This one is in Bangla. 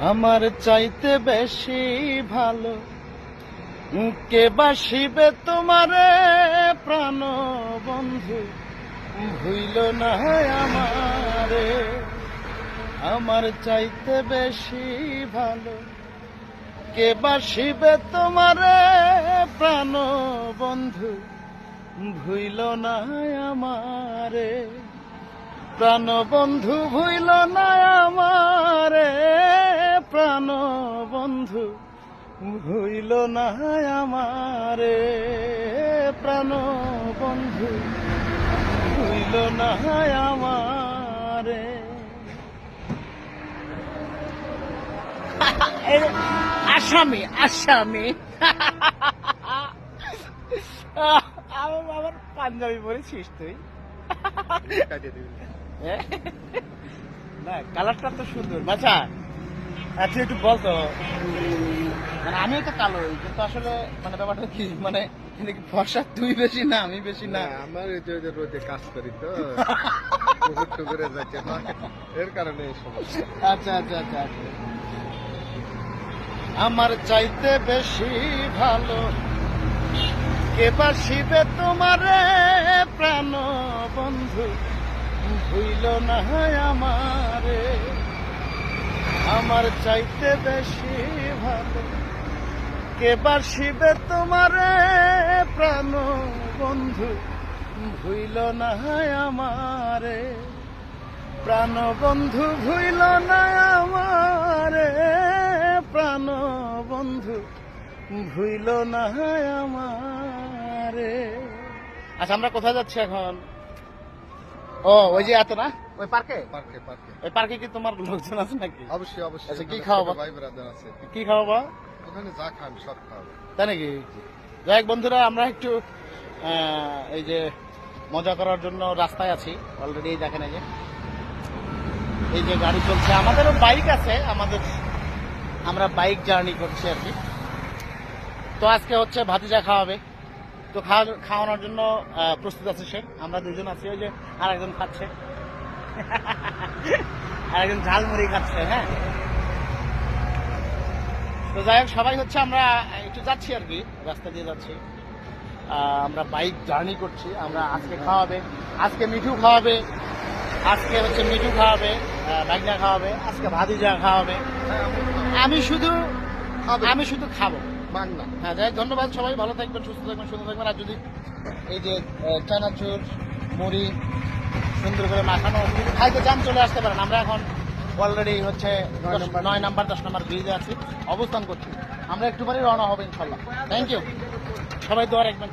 আমার চাইতে বেশি ভালো। কে বাসিবে তোমারে প্রাণ বন্ধু? ভুইল না আমারে। আমার চাইতে বেশি ভালো। কে বাসিবে তোমারে প্রাণ বন্ধু? ভুইল না আমারে। প্রাণ বন্ধু ভুইল না ভুইল না আমারে প্রাণ বন্ধু ভুইল না আমারে। আসামি আসামি। আমার পাঞ্জাবি পরেছিস তুই? না, কালারটা তো সুন্দর। বাচ্চা আচ্ছা একটু বলতো মানে আমিও তো কালো কিন্তু আসলে মানে ব্যাপারটা কি মানে ফর্সা তুই বেশি না আমি বেশি না? আমার এই যে রোদে কাজ করি তো যাচ্ছে এর কারণে এই সমস্যা। আচ্ছা আচ্ছা আচ্ছা আচ্ছা। আমার চাইতে বেশি ভালো কে বাসিবে তোমারে প্রাণ বন্ধু ভুইল না আমারে আমার চাইতে বেশি ভালো। কে বাসিবে তোমারে প্রাণ বন্ধু, ভুইল না আমারে। প্রাণ বন্ধু, ভুইল না আমারে। প্রাণ বন্ধু, ভুইল না আমারে। আচ্ছা আমরা কোথায় যাচ্ছি এখন? ও, ওই যে এত না? ওই পার্কে পার্কে পার্কে ওই পার্কে কি তোমার লোকজন আছে নাকি? অবশ্যই অবশ্যই। আচ্ছা, কি খাওয়াবো? ভাই ব্রাদার আছে। কি খাওয়াবো? ওখানে যা খান সব খাওয়াবো। তাই নাকি? যাই বন্ধুরা আমরা একটু এই যে মজা করার জন্য রাস্তায় আছি। অলরেডি দেখেন এই যে। এই যে গাড়ি চলছে। আমাদেরও বাইক আছে। আমাদের আমরা বাইক জার্নি করছি আর কি। তো আজকে হচ্ছে ভাতিজা খাওয়াবে। তো খাওয়া খাওয়ানোর জন্য প্রস্তুত আছে সে। আমরা দুজন আছি। ওই যে আরেকজন খাচ্ছে। আরেকজন ঝালমুড়ি খাচ্ছে হ্যাঁ? তো যাই হোক সবাই হচ্ছে আমরা একটু যাচ্ছি আর কি রাস্তা দিয়ে যাচ্ছি। আমরা বাইক জার্নি করছি আমরা আজকে খাওয়াবে আজকে মিঠু খাওয়াবে আজকে হচ্ছে মিঠু খাওয়াবে বাইকনা খাওয়াবে আজকে ভাদিজা খাওয়াবে। আমি শুধু আমি শুধু খাব। বাংলা হ্যাঁ ধন্যবাদ সবাই ভালো থাকবেন সুস্থ থাকবেন সুন্দর থাকবেন। আর যদি এই যে চানাচুর মুড়ি সুন্দর করে মাখানো। খাইতে চান চলে আসতে পারেন। আমরা এখন অলরেডি হচ্ছে নয় নম্বর। দশ নাম্বার ব্রিজে আছি। অবস্থান করছি। আমরা একটু পরে রওনা হবে ইনশাল্লাহ থ্যাংক ইউ সবাই দোয়া রাখবেন।